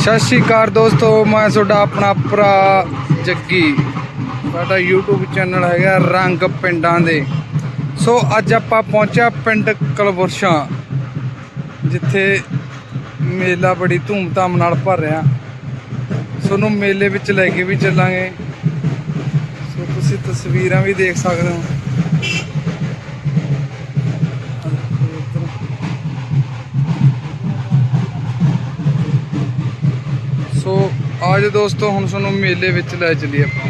ਸਤਿ ਸ਼੍ਰੀ ਅਕਾਲ ਦੋਸਤੋ, ਮੈਂ ਤੁਹਾਡਾ ਆਪਣਾ ਭਰਾ ਜੱਗੀ। ਸਾਡਾ YouTube ਚੈਨਲ ਹੈਗਾ ਰੰਗ ਪਿੰਡਾਂ ਦੇ। ਸੋ, ਅੱਜ ਆਪਾਂ ਪਹੁੰਚਿਆ ਪਿੰਡ ਕਲਵਰਸ਼ਾਂ, ਜਿੱਥੇ ਮੇਲਾ ਬੜੀ ਧੂਮਧਾਮ ਨਾਲ ਭਰ ਰਿਹਾ। ਤੁਹਾਨੂੰ ਮੇਲੇ ਵਿੱਚ ਲੈ ਕੇ ਵੀ ਚੱਲਾਂਗੇ। ਸੋ, ਤੁਸੀਂ ਤਸਵੀਰਾਂ ਵੀ ਦੇਖ ਸਕਦੇ ਹੋ। ਸੋ ਅੱਜ ਦੋਸਤੋ ਹੁਣ ਤੁਹਾਨੂੰ ਮੇਲੇ ਵਿੱਚ ਲੈ ਚੱਲੀਏ ਆਪਾਂ।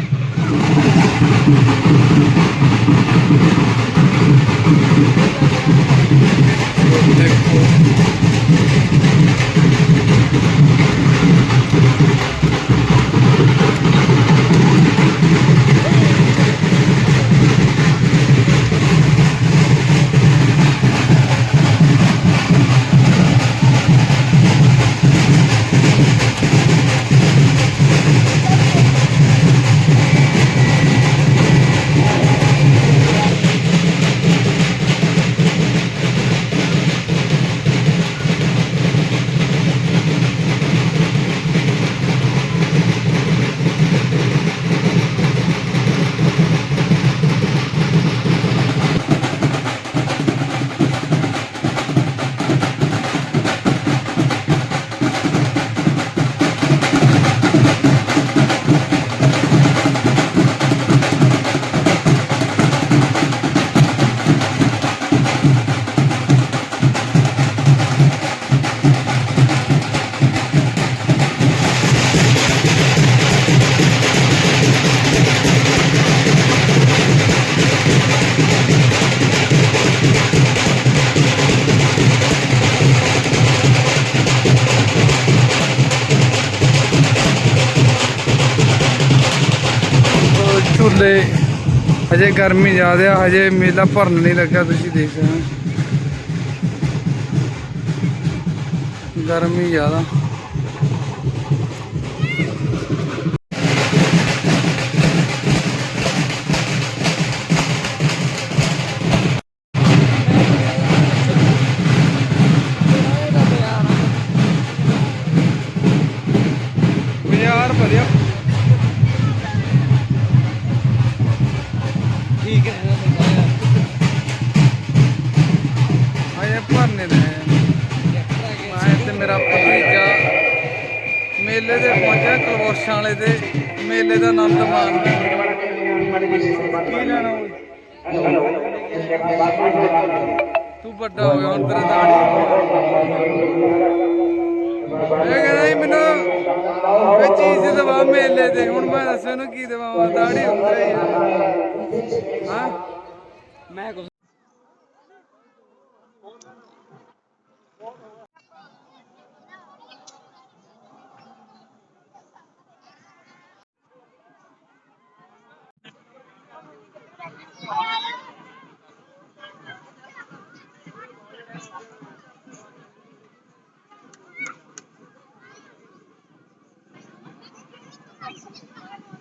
ਸੋ ਹਜੇ ਗਰਮੀ ਜ਼ਿਆਦਾ ਆ ਹਜੇ ਮੇਲਾ ਭਰਨ ਨਹੀਂ ਲੱਗਾ, ਤੁਸੀਂ ਦੇਖ ਸਕਦੇ ਹੋ। ਗਰਮੀ ਜ਼ਿਆਦਾ। ਹਜੇ ਭਰਨੇ ਮੈਂ ਤੇ ਮੇਰਾ ਭਤੀਜਾ। ਮੇਲੇ ਦੇ ਪਹੁੰਚਿਆ ਕਲਵਰਸ਼ਾਂ ਵਾਲੇ ਦੇ ਮੇਲੇ ਦਾ ਆਨੰਦ ਮਾਣ। ਕੀ ਲੈਣਾ ਤੂੰ ਵੱਡਾ ਹੋ ਗਿਆ ਹੁਣ ਤੇਰੇ ਦਾੜੀ ਇਹ ਕਹਿੰਦਾ ਸੀ ਮੈਨੂੰ ਇਹ ਚੀਜ਼ ਦਵਾ ਮੇਲੇ ਤੇ। ਹੁਣ ਮੈਂ ਦੱਸ ਇਹਨੂੰ ਕੀ ਦਵਾਵਾਂ। ਦਾੜੀ ਉੱਤਰ ਹੀ ਹਾਂ? ਮੈਂ ਕੁਛ Thank you.